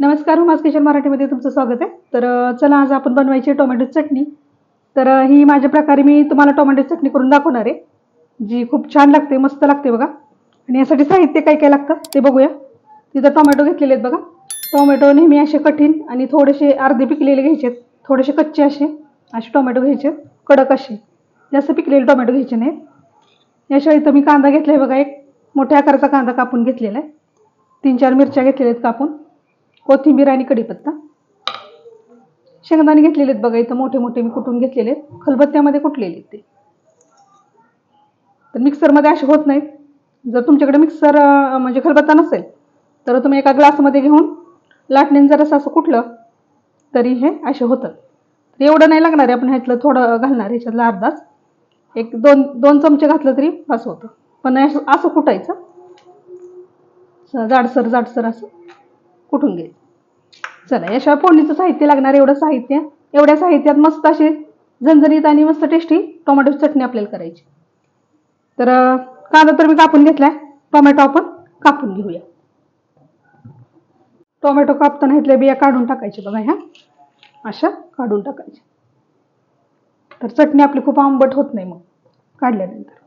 नमस्कार hummus kitchen मराठीमध्ये तुमचं स्वागत आहे. तर चला आज आपण बनवायची आहे टोमॅटो चटणी. तर ही माझ्या प्रकारे मी तुम्हाला टोमॅटो चटणी करून दाखवणार आहे. जी खूप छान लागते मस्त लागते बघा. आणि यासाठी साहित्य काय काय लागतं ते बघूया. तिथं टोमॅटो घेतलेले आहेत बघा. टोमॅटो नेहमी असे कठीण आणि थोडेसे अर्धे पिकलेले घ्यायचे आहेत. थोडेसे कच्चे असे असे टोमॅटो घ्यायचे आहेत, कडक असे. जास्त पिकलेले टोमॅटो घ्यायचे नाहीत. याशिवाय इथं मी कांदा घेतला आहे बघा. एक मोठ्या आकाराचा कांदा कापून घेतलेला आहे. तीन चार मिरच्या घेतलेल्या आहेत कापून. कोथिंबीर आणि कढीपत्ता. शेंगदाणे घेतलेले आहेत बघा इथं मोठे मोठे मी कुटून घेतलेले आहेत. खलबत्त्यामध्ये कुटलेले आहेत ते. तर मिक्सरमध्ये असे होत नाहीत. जर तुमच्याकडे मिक्सर म्हणजे खलबत्ता नसेल तर तुम्ही एका ग्लासमध्ये घेऊन लाटणीने जरासं असं कुठलं तरी हे असे होतात तर एवढं नाही लागणार आहे आपण ह्यातलं थोडं घालणार ह्याच्यातला ह्याच्यातलं अर्धाच एक दोन दोन चमचे घातलं तरी बस होतं. पण असं असं कुटायचं. जाडसर जाडसर असं. कुठून घ्यायचं चला याशिवाय फोडणीचं साहित्य लागणार एवढं साहित्य. एवढ्या साहित्यात मस्त अशी झणझणीत आणि मस्त टेस्टी टोमॅटोची चटणी आपल्याला करायची. तर कांदा तर मी कापून घेतलाय. टोमॅटो आपण कापून घेऊया. टोमॅटो कापताना इथल्या बिया काढून टाकायचे बघा ह्या. अशा काढून टाकायच्या. तर चटणी आपली खूप आंबट होत नाही मग. काढल्यानंतर.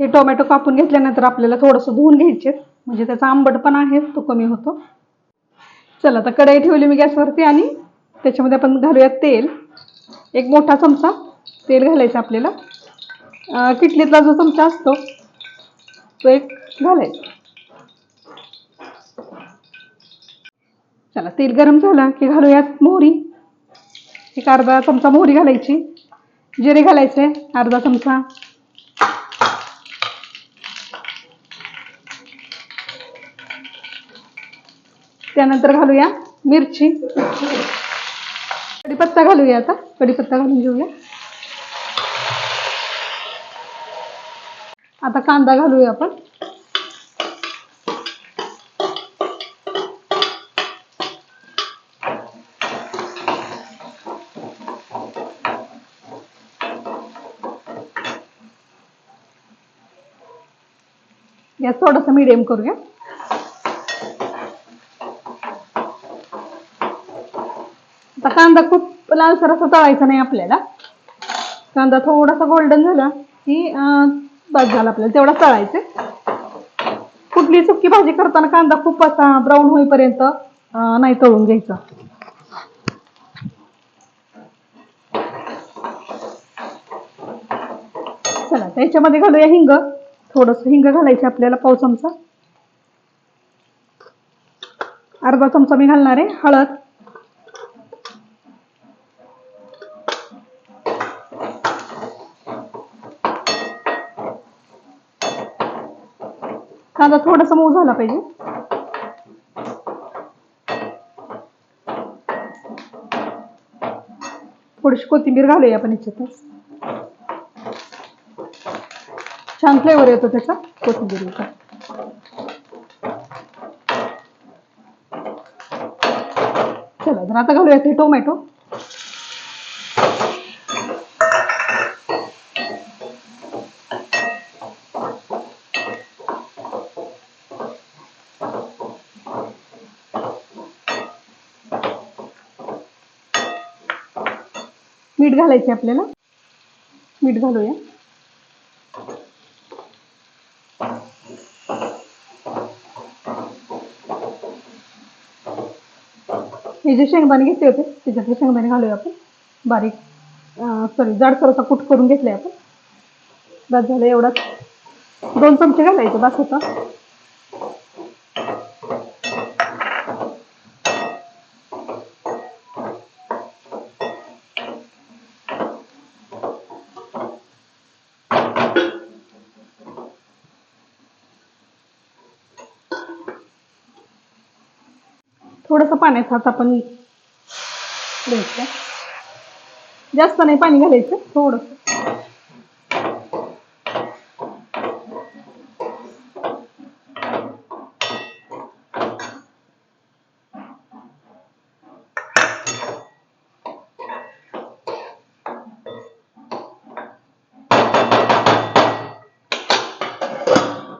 हे टोमॅटो कापून घेतल्यानंतर आपल्याला थोडंसं धुवून घ्यायचे. म्हणजे त्याचा आंबट पण आहे तो कमी होतो. चला आता कढई ठेवली मी गॅसवरती आणि त्याच्यामध्ये आपण घालूयात तेल. एक मोठा चमचा तेल घालायचं आपल्याला. किटलीतला जो चमचा असतो तो एक घालायचा. चला तेल गरम झालं की घालूयात मोहरी. एक अर्धा चमचा मोहरी घालायची. जिरे घालायचे अर्धा चमचा. त्यानंतर घालूया मिरची. कढीपत्ता घालूया आता. कढीपत्ता घालून घेऊया. आता कांदा घालूया आपण. गॅस थोडासा मीडियम करूया. आता कांदा खूप लालसर असा तळायचा नाही आपल्याला. कांदा थोडासा गोल्डन झाला की बस झाला आपल्याला तेवढा तळायचे कुठली सुकी भाजी करताना कांदा खूप असा ब्राऊन होईपर्यंत नाही तळून घ्यायचा. चला त्याच्यामध्ये घालूया हिंग. थोडस हिंग घालायचे आपल्याला पाव चमचा. अर्धा चमचा मी घालणार आहे हळद. कांदा थोडासा मऊ झाला पाहिजे. थोडीशी कोथिंबीर घालूया आपण याच्यात छान फ्लेवर येतो त्याचा कोथिंबीरीचा. चला तर आता घालूयात ते टोमॅटो मीठ घालायचे आपल्याला. मीठ घालूया. हे जे शेंगदाणे घेतले होते त्याच्यातले शेंगदाणे घालूया आपण. बारीक सॉरी जाडसर असा कुठ करून घेतलंय आपण. बस झालं एवढाच. दोन चमचे घालायचे बस होता. थोडस पाण्याचा हात आपण द्यायचं जास्त नाही पाणी घालायचं थोडस.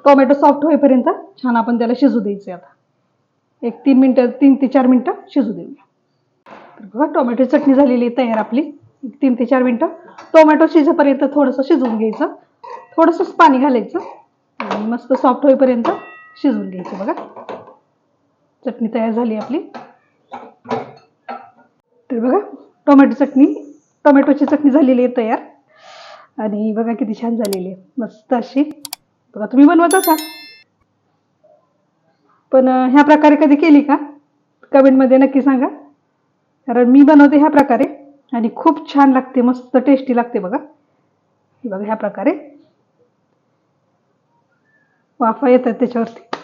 टोमॅटो सॉफ्ट होईपर्यंत छान आपण त्याला शिजू द्यायचे आता. एक तीन मिनटं तीन ते चार मिनटं शिजू देऊया. तर बघा टोमॅटो चटणी झालेली आहे तयार आपली. एक तीन ते चार मिनटं. टोमॅटो शिजेपर्यंत थोडंसं शिजवून घ्यायचं. थोडंसंच पाणी घालायचं. आणि मस्त सॉफ्ट होईपर्यंत शिजवून घ्यायचं बघा. चटणी तयार झाली आपली. तर बघा टोमॅटो चटणी टोमॅटोची चटणी झालेली आहे तयार. आणि बघा किती छान झालेली आहे. मस्त अशी. बघा तुम्ही बनवत असाल? पण ह्या प्रकारे कधी केली का? कमेंटमध्ये नक्की सांगा. कारण मी बनवते ह्या प्रकारे आणि खूप छान लागते मस्त टेस्टी लागते बघा. हे बघा ह्या प्रकारे. वाफा येतात त्याच्यावरती.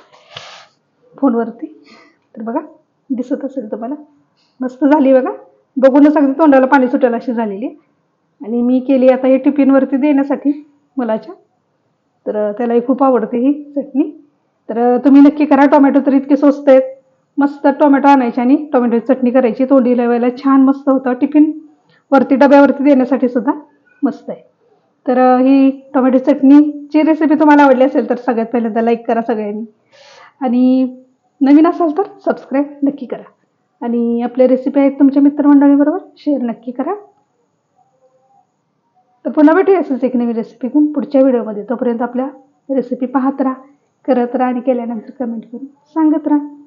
फोनवरती. तर बघा दिसत असेल तुम्हाला. मस्त झाली बघा. बघूनच अगदी तोंडाला पाणी सुटायला अशी झालेली आहे. आणि मी केली आता हे टिफिनवरती देण्यासाठी मुलाच्या. तर त्यालाही खूप आवडते ही चटणी. तर तुम्ही नक्की करा. टोमॅटो तर इतके स्वस्त आहेत. मस्त टोमॅटो आणायचे आणि टोमॅटोची चटणी करायची. तोंडी लावायला छान मस्त होतं. टिफिन वरती डब्यावरती देण्यासाठी सुद्धा मस्त आहे. तर ही टोमॅटो चटणीची रेसिपी तुम्हाला आवडली असेल तर सगळ्यात पहिल्यांदा लाईक करा सगळ्यांनी. आणि नवीन असाल तर सबस्क्राईब नक्की करा. आणि आपल्या रेसिपी आहेत तुमच्या मित्रमंडळीबरोबर शेअर नक्की करा. तर पुन्हा भेटूया असेल एक नवीन रेसिपी घेऊन पुढच्या व्हिडिओमध्ये तोपर्यंत आपल्या रेसिपी पाहत राहा. करत राहा आणि केल्यानंतर कमेंट करून सांगत राहा.